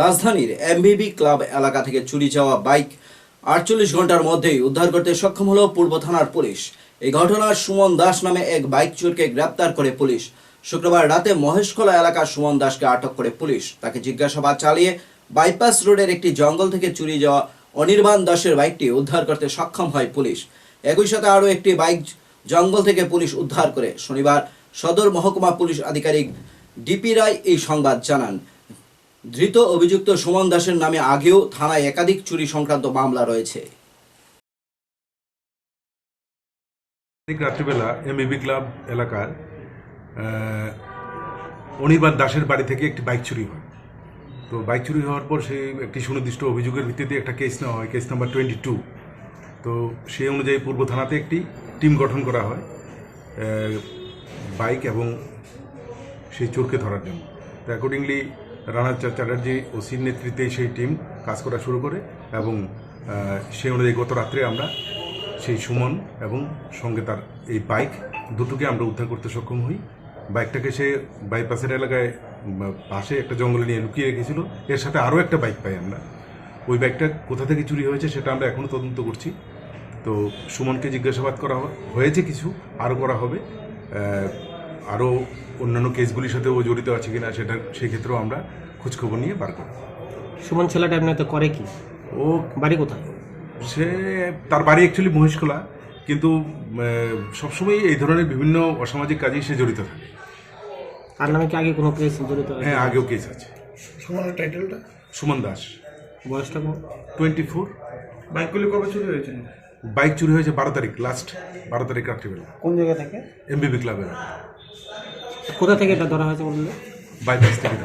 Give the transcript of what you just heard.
রাজধানীর এমবিবি ক্লাব এলাকা থেকে চুরি যাওয়া বাইক আটচল্লিশ ঘণ্টার মধ্যেই উদ্ধার করতে সক্ষম হলো পূর্ব থানার পুলিশ। এই ঘটনার সুমন দাস নামে এক বাইক চোরকে গ্রেপ্তার করে পুলিশ। শুক্রবার রাতে মহেশখোলা এলাকার সুমন দাসকে আটক করে পুলিশ। তাকে জিজ্ঞাসাবাদ চালিয়ে বাইপাস রোডের একটি জঙ্গল থেকে চুরি যাওয়া অনির্বাণ দাসের বাইকটি উদ্ধার করতে সক্ষম হয় পুলিশ। একই সাথে আরও একটি বাইক জঙ্গল থেকে পুলিশ উদ্ধার করে। শনিবার সদর মহকুমা পুলিশ আধিকারিক ডিপি রায় এই সংবাদ জানান। ধৃত অভিযুক্ত সুমন দাসের নামে আগেও থানায় একাধিক চুরি সংক্রান্ত মামলা রয়েছে। রাত্রিবেলা এমএবি ক্লাব এলাকার অনির্বাণ দাসের বাড়ি থেকে একটি বাইক চুরি হয়। তো বাইক চুরি হওয়ার পর সেই একটি সুনির্দিষ্ট অভিযোগের ভিত্তিতে একটা কেস নেওয়া হয়, কেস নাম্বার টোয়েন্টি টু। তো সেই অনুযায়ী পূর্ব থানাতে একটি টিম গঠন করা হয় বাইক এবং সেই চোরকে ধরার জন্য। তো অ্যাকর্ডিংলি রানা চ্যাটার্জি ওসির নেতৃত্বে সেই টিম কাজ করা শুরু করে এবং সেই অনুযায়ী গত রাত্রে আমরা সেই সুমন এবং সঙ্গে তার এই বাইক দুটোকে আমরা উদ্ধার করতে সক্ষম হই। বাইকটাকে সে বাইপাসের এলাকায় পাশে একটা জঙ্গলে নিয়ে লুকিয়ে রেখেছিল। এর সাথে আরও একটা বাইক পাই আমরা। ওই বাইকটা কোথা থেকে চুরি হয়েছে সেটা আমরা এখনও তদন্ত করছি। তো সুমনকে জিজ্ঞাসাবাদ করা হয়েছে কিছু, আরও করা হবে। আরও অন্যান্য কেসগুলির সাথে ও জড়িত আছে কিনা সেটা সেক্ষেত্রেও আমরা খোঁজখবর নিয়ে বার করব। সুমন ছেলেটা এমনিতে করে কি? ও বাড়ি কোথায়? সে তার বাড়ি অ্যাকচুয়ালি মহেশখোলা কিন্তু সবসময় এই ধরনের বিভিন্ন অসামাজিক কাজে সে জড়িত থাকে। তার নামে কি আগে কোনো কেস জড়িত আছে? হ্যাঁ আগেও কেস আছে। সুমনের টাইটেলটা সুমন দাস। বয়সটা কত? টোয়েন্টি ফোর বাইকগুলি কবে চুরি হয়েছে? বাইক চুরি হয়েছে বারো তারিখ লাস্ট বারো তারিখ রাত্রিবেলা। কোন জায়গা থেকে? এমবিবি ক্লাবের কোথা থেকে এটা ধরা হয়েছে বললে বাইপাস থেকে